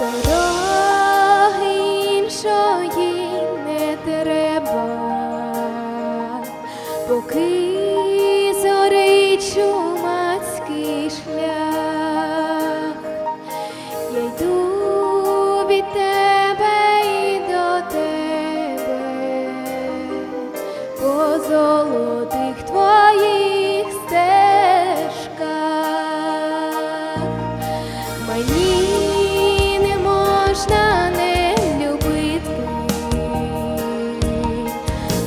Дороги іншої не треба, поки зорить чумацький шлях. Я йду тебе і до тебе по золотих твоїх стежках.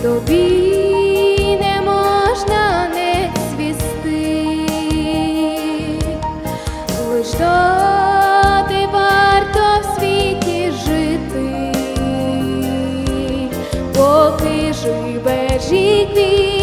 Тобі не можна не свісти, лиш доти варто в світі жити, поки живе і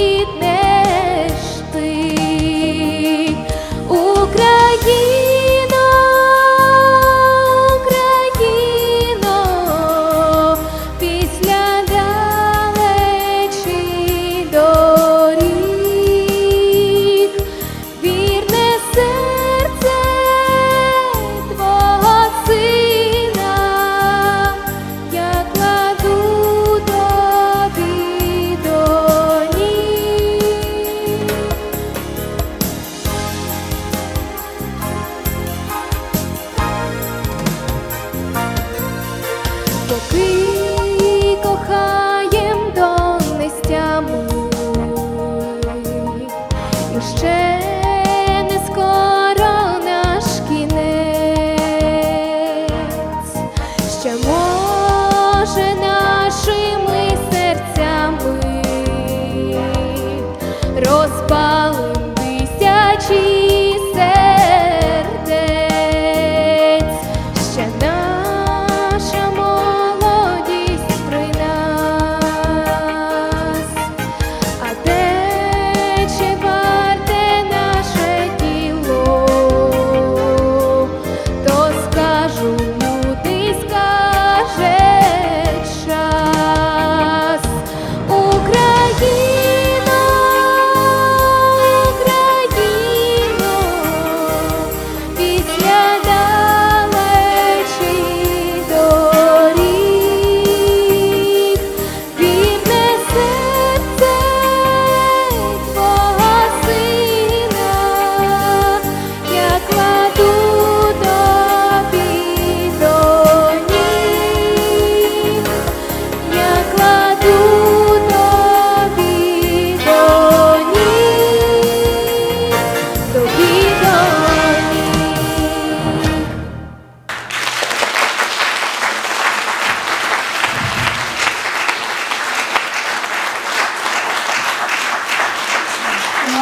може нашими серцями розпалим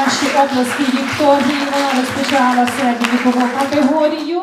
Наші області Вікторії вона розпочала середню вікову категорію.